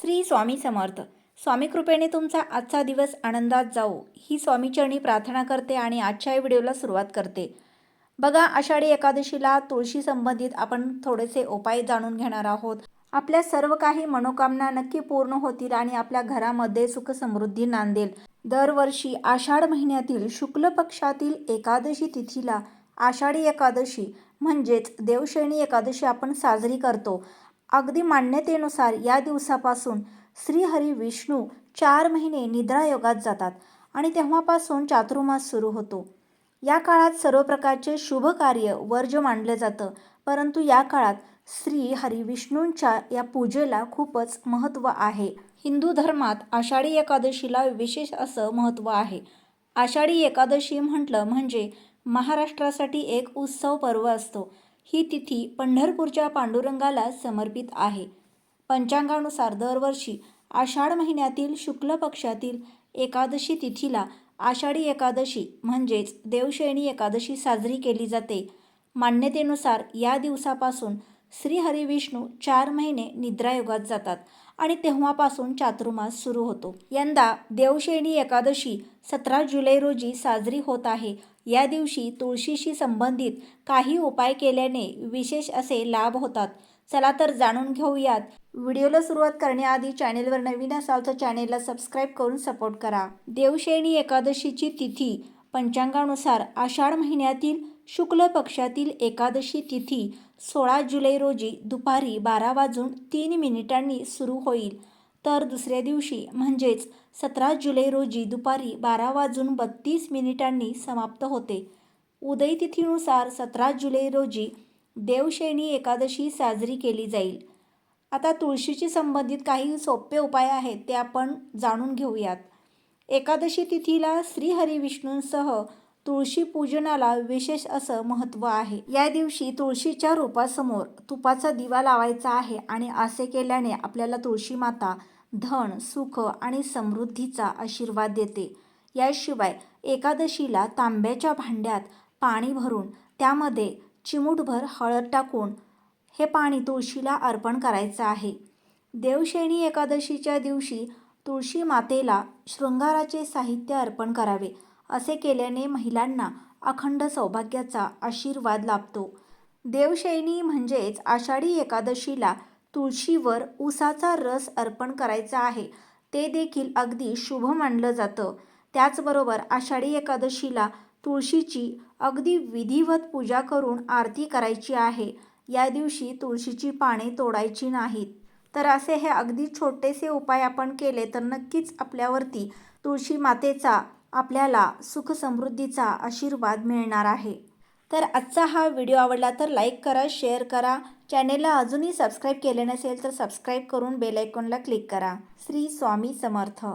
श्री स्वामी समर्थ. स्वामी कृपेने तुमचा आजचा दिवस आनंदात जाऊ ही स्वामीचरणी प्रार्थना करते आणि आजच्या व्हिडिओला सुरुवात करते. बघा आषाढी एकादशीला तुळशी संबंधित आपण थोडेसे उपाय जाणून घेणार आहोत. आपल्या सर्व काही मनोकामना नक्की पूर्ण होतील आणि आपल्या घरामध्ये सुख समृद्धी नांदेल. दरवर्षी आषाढ महिन्यातील शुक्ल पक्षातील एकादशी तिथीला आषाढी एकादशी म्हणजेच देवशयनी एकादशी आपण साजरी करतो. अगदी मान्यतेनुसार या दिवसापासून श्रीहरी विष्णू चार महिने निद्रायोगात जातात आणि तेव्हापासून चातुर्मास सुरू होतो. या काळात सर्व प्रकारचे शुभ कार्य वर्ज मानलं जातं परंतु या काळात श्री हरिविष्णूंच्या या पूजेला खूपच महत्त्व आहे. हिंदू धर्मात आषाढी एकादशीला विशेष असं महत्त्व आहे. आषाढी एकादशी म्हटलं म्हणजे महाराष्ट्रासाठी एक उत्सव पर्व असतो. ही तिथी पंढरपूरच्या पांडुरंगाला समर्पित आहे. पंचांगानुसार दरवर्षी आषाढ महिन्यातील शुक्ल पक्षातील एकादशी तिथीला आषाढी एकादशी म्हणजेच देवशयनी एकादशी साजरी केली जाते. मान्यतेनुसार या दिवसापासून श्री विष्णू चार महिने निद्रायोगात जातात आणि तेव्हापासून चातुर्मास सुरू होतो. यंदा देवशेणी एकादशी सतरा जुलै रोजी साजरी होत आहे. या दिवशी तुळशीशी संबंधित काही उपाय केल्याने विशेष असे लाभ होतात. चला तर जाणून घेऊयात. व्हिडिओला सुरुवात करण्याआधी चॅनेलवर नवीन असाल तर चॅनेलला सबस्क्राईब करून सपोर्ट करा. देवशेणी एकादशीची तिथी पंचांगानुसार आषाढ महिन्यातील शुक्ल पक्षातील एकादशी तिथी सोळा जुलै रोजी दुपारी बारा वाजून तीन मिनिटांनी सुरू होईल. तर दुसऱ्या दिवशी म्हणजेच सतरा जुलै रोजी दुपारी बारा वाजून बत्तीस मिनिटांनी समाप्त होते. उदय तिथीनुसार सतरा जुलै रोजी देवशैनी एकादशी साजरी केली जाईल. आता तुळशीशी संबंधित काही सोपे उपाय आहेत ते आपण जाणून घेऊयात. एकादशी तिथीला श्रीहरी विष्णूंसह तुळशी पूजनाला विशेष असं महत्त्व आहे. या दिवशी तुळशीच्या रूपासमोर तुपाचा दिवा लावायचा आहे आणि असे केल्याने आपल्याला तुळशी माता धन सुख आणि समृद्धीचा आशीर्वाद देते. याशिवाय एकादशीला तांब्याच्या भांड्यात पाणी भरून त्यामध्ये चिमूटभर हळद टाकून हे पाणी तुळशीला अर्पण करायचं आहे. देवशयनी एकादशीच्या दिवशी तुळशी मातेला शृंगाराचे साहित्य अर्पण करावे. असे केल्याने महिलांना अखंड सौभाग्याचा आशीर्वाद लाभतो. देवशयनी म्हणजेच आषाढी एकादशीला तुळशीवर उसाचा रस अर्पण करायचा आहे. ते देखील अगदी शुभ मानलं जातं. त्याचबरोबर आषाढी एकादशीला तुळशीची अगदी विधिवत पूजा करून आरती करायची आहे. या दिवशी तुळशीची पाने तोडायची नाहीत. तर असे हे अगदी छोटेसे उपाय आपण केले तर नक्कीच आपल्यावरती तुळशी मातेचा आपल्याला सुख समृद्धीचा आशीर्वाद मिळणार आहे. तर आजचा हा व्हिडिओ आवडला तर लाईक करा शेअर करा. चॅनेलला अजूनही सबस्क्राईब केले नसेल तर सबस्क्राईब करून बेल आयकॉनला क्लिक करा. श्री स्वामी समर्थ.